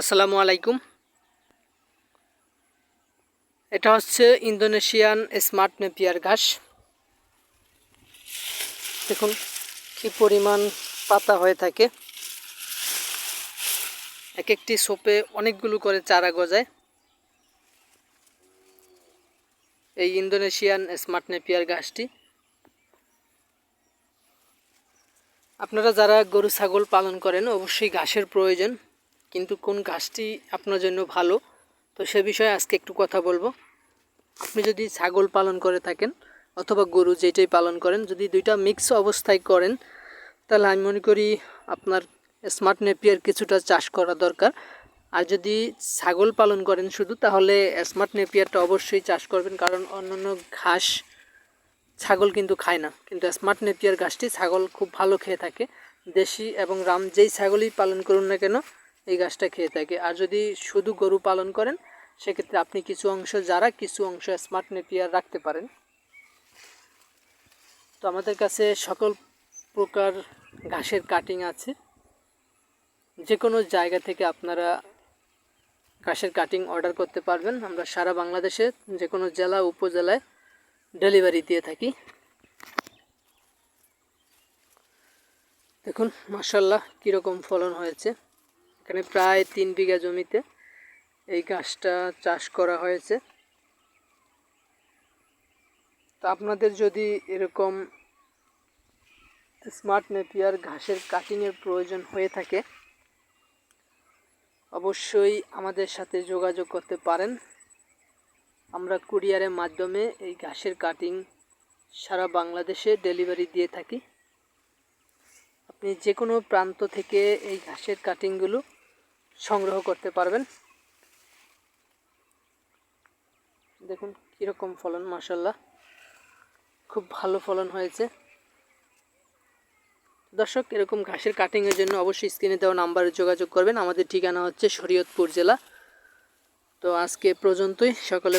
আসসালামু আলাইকুম। এটা হচ্ছে ইন্দোনেশিয়ান স্মার্ট নেপিয়ার ঘাস। দেখুন কি পরিমাণ পাতা হয়ে থাকে। এক একটি সোপে অনেকগুলো করে চারা গজায়। এই ইন্দোনেশিয়ান স্মার্ট নেপিয়ার ঘাসটি। আপনারা যারা গরু, ছাগল পালন করেন, অবশ্যই ঘাসের প্রয়োজন। কিন্তু কোন ঘাসটি আপনার জন্য ভালো? তো সে বিষয়ে আজকে একটু কথা বলব। আপনি যদি ছাগল পালন করে থাকেন অথবা গরু যেটাই পালন করেন, যদি দুইটা মিক্স অবস্থায় করেন, তাহলে আমি মনে করি আপনার স্মার্ট নেপিয়ার কিছুটা চাষ করা দরকার। আর যদি ছাগল পালন করেন শুধু, তাহলে স্মার্ট নেপিয়ারটা অবশ্যই চাষ করবেন, কারণ অন্যান্য ঘাস ছাগল কিন্তু খায় না। কিন্তু স্মার্ট নেপিয়ার ঘাসটি ছাগল খুব ভালো খেয়ে থাকে। দেশি এবং রাম যেই ছাগলই পালন করুন না কেন এই গাছটা খেয়ে থাকে। আর যদি শুধু গরু পালন করেন, সেক্ষেত্রে আপনি কিছু অংশ, যারা কিছু অংশ স্মার্ট নেপিয়ার রাখতে পারেন। তো আমাদের কাছে সকল প্রকার ঘাসের কাটিং আছে। যে কোনো জায়গা থেকে আপনারা ঘাসের কাটিং অর্ডার করতে পারবেন। আমরা সারা বাংলাদেশে যে কোনো জেলা, উপজেলায় ডেলিভারি দিয়ে থাকি। দেখুন মাসাল্লাহ কীরকম ফলন হয়েছে। এখানে প্রায় তিন বিঘা জমিতে এই গাছটা চাষ করা হয়েছে। তো আপনাদের যদি এরকম স্মার্ট নেপিয়ার ঘাসের কাটিংয়ের প্রয়োজন হয়ে থাকে, অবশ্যই আমাদের সাথে যোগাযোগ করতে পারেন। আমরা কুরিয়ারের মাধ্যমে এই ঘাসের কাটিং সারা বাংলাদেশে ডেলিভারি দিয়ে থাকি। আপনি যে কোনো প্রান্ত থেকে এই ঘাসের কাটিংগুলো সংগ্রহ করতে পারবেন। দেখুন কীরকম ফলন মাসাল্লাহ খুব ভালো ফলন হয়েছে। দর্শক, এরকম ঘাসের কাটিংয়ের জন্য অবশ্যই স্ক্রিনে দেওয়া নাম্বারে যোগাযোগ করবেন। আমাদের ঠিকানা হচ্ছে শরীয়তপুর জেলা। তো আজকে পর্যন্তই। সকলে